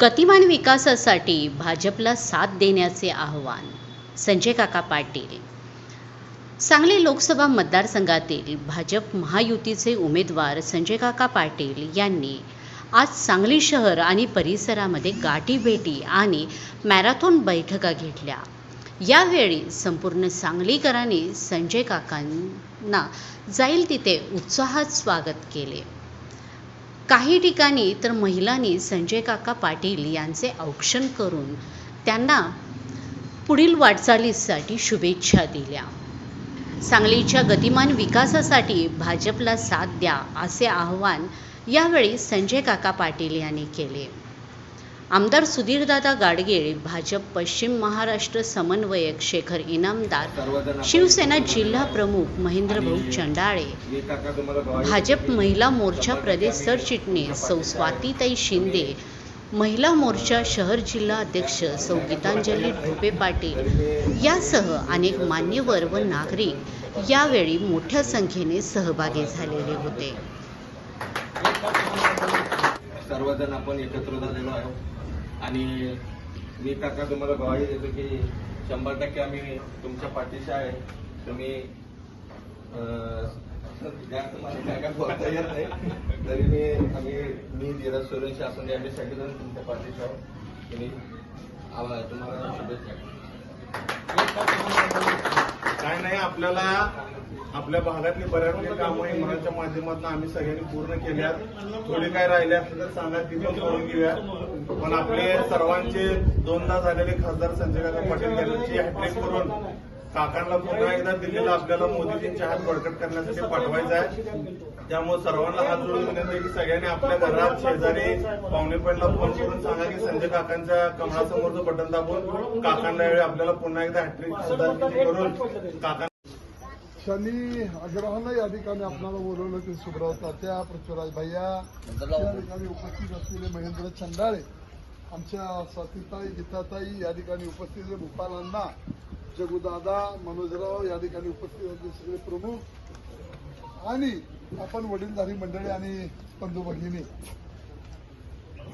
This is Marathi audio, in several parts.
गतिमान विकासासाठी भाजपला साथ देण्याचे आव्हान. संजय काका पाटील. सांगली लोकसभा मतदारसंघातील भाजप महायुतीचे उमेदवार संजय काका पाटील यांनी आज सांगली शहर आणि परिसरामध्ये गाठीभेटी आणि मॅरेथॉन बैठका घेतल्या. यावेळी संपूर्ण सांगलीकरांनी संजय काकांना जाईल तिथे उत्साहात स्वागत केले. काही ठिकाणी तर महिलांनी संजय काका पाटील यांचे औक्षण करून त्यांना पुढील वाटचालीसाठी शुभेच्छा दिल्या. सांगलीच्या गतिमान विकासासाठी भाजपला साथ द्या असे आवाहन यावेळी संजय काका पाटील यांनी केले. आमदार सुधीरदादा गाडगीळ भाजप पश्चिम महाराष्ट्र समन्वयक शेखर इनामदार शिवसेना जिल्हा प्रमुख महेंद्रभाऊ चंडाळे भाजप महिला मोर्चा प्रदेश सरचिटणीस सौ स्वातीताई शिंदे महिला मोर्चा शहर जिल्हा अध्यक्ष सौ गीतांजली ढोपे पाटील यासह अनेक मान्यवर व नागरिक यावेळी मोठ्या संख्येने सहभागी झालेले होते. सर्वजण आपण एकत्र झालेलो आहोत. आणि मी काका तुम्हाला गवाही देतो की शंभर टक्के आम्ही तुमच्या पाठीशी आहे. तुम्ही बोलता येत नाही. तरी मी आम्ही मी धीरज सुरेश असून आम्ही सगळेजण तुमच्या पाठीशी आहोत. तुम्ही तुम्हाला शुभेच्छा. काय नाही आपल्याला आपल्या भागातली बऱ्याच कामं इमारतच्या माध्यमातून आम्ही सगळ्यांनी पूर्ण केल्यात. थोडी काय राहिले असतील तर सांगा ती पण करून घेऊया. पण आपले सर्वांचे दोनदा झालेले खासदार संजय काका पाटील यांची हॅट्रिक करून काकांना पुन्हा एकदा दिल्लीला आपल्याला मोदीजींचे हात बळकट करण्यासाठी पाठवायचं आहे. त्यामुळे सर्वांना हात जोडून विनंती की सगळ्यांनी आपल्या घरात शेजारी पाहुणे पॉईंटला फोन करून सांगा की संजय काकांच्या कमळासमोरचं बटन दाबून काकांना यावेळी आपल्याला पुन्हा एकदा हॅट्रिक करून काका शनी अग्रहानं या ठिकाणी आपल्याला बोलवलं ते सुब्राव तात्या पृथ्वीराज भैया या ठिकाणी उपस्थित असलेले महेंद्र चंडाळे आमच्या स्वातीताई गीताताई या ठिकाणी उपस्थित असलेले भूपाल अण्णा जगुदादा मनोजराव या ठिकाणी उपस्थित होते सगळे प्रमुख. आणि आपण वडीलधारी मंडळी आणि बंधू भगिनी.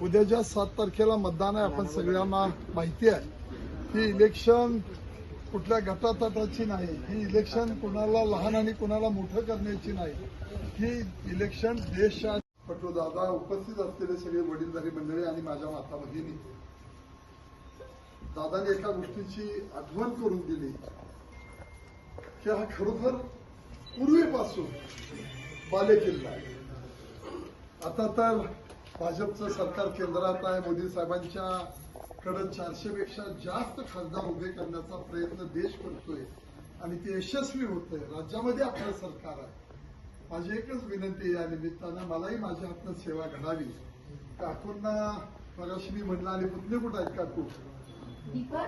उद्याच्या सात तारखेला मतदान आहे आपण सगळ्यांना माहिती आहे की इलेक्शन कुठल्या गटातटाची नाही. ही इलेक्शन कुणाला लहान आणि कुणाला मोठं करण्याची नाही. ही इलेक्शन देशा पटू दादा उपस्थित असलेले सगळे वडीलधारी मंडळी आणि माझ्या माता भगिनी दादाने एका गोष्टीची आठवण करून दिली. की हा खरोखर पूर्वीपासून बालेकिल्ला आहे. आता तर भाजपचं सरकार केंद्रात आहे मोदी साहेबांच्या कडे चारशे पेक्षा जास्त खासदार उभे करण्याचा प्रयत्न देश करतोय आणि ते यशस्वी होतंय. राज्यामध्ये आपलं सरकार आहे. माझी एकच विनंती या निमित्तानं मलाही माझ्या हातनं सेवा घडावी. काकूंना मगाशी मी म्हणलं आणि पुतले कुठं आहेत काकू deeper